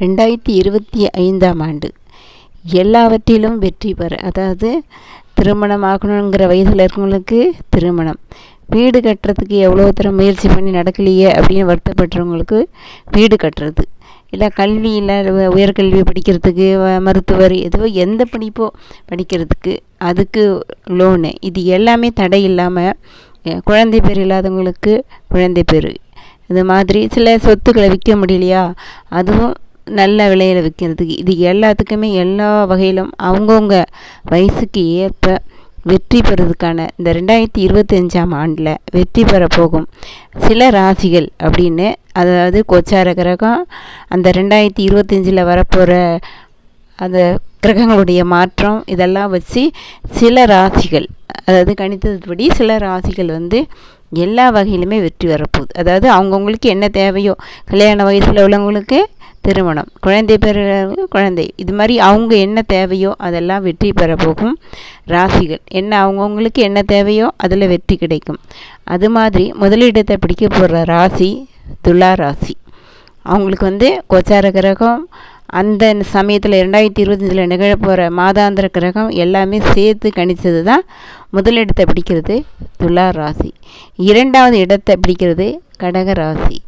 ரெண்டாயிரத்தி இருபத்தி ஐந்தாம் ஆண்டு. எல்லாவற்றிலும் வெற்றி பெற அதாவது திருமணம் ஆகணுங்கிற வயதில் இருக்கவங்களுக்கு திருமணம். வீடு கட்டுறதுக்கு எவ்வளோ தூரம் முயற்சி பண்ணி நடக்கலையே அப்படின்னு வருத்தப்படுறவங்களுக்கு வீடு கட்டுறது. இல்லை கல்வியில் உயர்கல்வி படிக்கிறதுக்கு மருத்துவர் எதுவோ எந்த படிப்போ படிக்கிறதுக்கு அதுக்கு லோனு இது எல்லாமே தடை இல்லாமல் குழந்தை பேர் இல்லாதவங்களுக்கு குழந்தை பேர். இது மாதிரி சில சொத்துக்களை விற்க முடியலையா? அதுவும் நல்ல விலையில் விற்கிறதுக்கு இது எல்லாத்துக்குமே எல்லா வகையிலும் அவங்கவுங்க வயசுக்கு ஏற்ப வெற்றி பெறதுக்கான இந்த ரெண்டாயிரத்தி இருபத்தஞ்சாம் ஆண்டில் வெற்றி பெற போகும் சில ராசிகள் அப்படின்னு அதாவது கோச்சார கிரகம் அந்த ரெண்டாயிரத்தி இருபத்தஞ்சில் வரப்போகிற அந்த கிரகங்களுடைய மாற்றம் இதெல்லாம் வச்சு சில ராசிகள் அதாவது கணித்ததுபடி சில ராசிகள் வந்து எல்லா வகையிலுமே வெற்றி வரப்போகுது. அதாவது அவங்கவுங்களுக்கு என்ன தேவையோ கல்யாண வயசில் உள்ளவங்களுக்கு திருமணம். குழந்தை பெற குழந்தை. இது மாதிரி அவங்க என்ன தேவையோ அதெல்லாம் வெற்றி பெற போகும் ராசிகள். என்ன அவங்கவுங்களுக்கு என்ன தேவையோ அதில் வெற்றி கிடைக்கும். அது மாதிரி முதலிடத்தை பிடிக்க போகிற ராசி துலா ராசி. அவங்களுக்கு வந்து கோச்சார கிரகம் அந்த சமயத்தில் ரெண்டாயிரத்தி இருபத்தஞ்சில் நிகழப்போகிற மாதாந்திர கிரகம் எல்லாமே சேர்த்து கணித்தது தான் முதலிடத்தை பிடிக்கிறது துலா ராசி. இரண்டாவது இடத்தை பிடிக்கிறது கடக ராசி.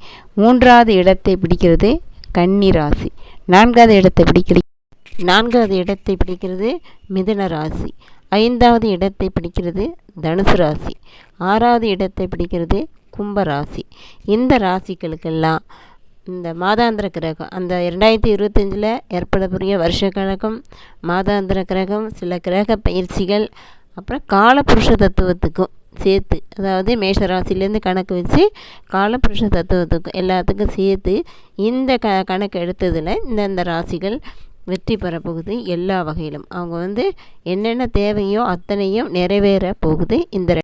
மூன்றாவது இடத்தை பிடிக்கிறது கன்னி ராசி நான்காவது இடத்தை பிடிக்கிறது நான்காவது இடத்தை பிடிக்கிறது மிதுன ராசி. ஐந்தாவது இடத்தை பிடிக்கிறது தனுசு ராசி. ஆறாவது இடத்தை பிடிக்கிறது கும்ப ராசி. இந்த ராசிகளுக்கெல்லாம் இந்த மாதாந்திர கிரகம் அந்த ரெண்டாயிரத்தி இருபத்தஞ்சில் ஏற்படக்கூடிய வருஷக்கணக்கம் மாதாந்திர கிரகம் சில கிரக பயிற்சிகள் அப்புறம் காலபுருஷ தத்துவத்துக்கும் சேர்த்து அதாவது மேஷ ராசிலேருந்து கணக்கு வச்சு காலபுருஷ தத்துவத்துக்கும் எல்லாத்துக்கும் சேர்த்து இந்த க கணக்கு எடுத்ததில் இந்தந்த ராசிகள் வெற்றி பெற போகுது எல்லா வகையிலும். அவங்க வந்து என்னென்ன தேவையோ அத்தனையும் நிறைவேற போகுது இந்த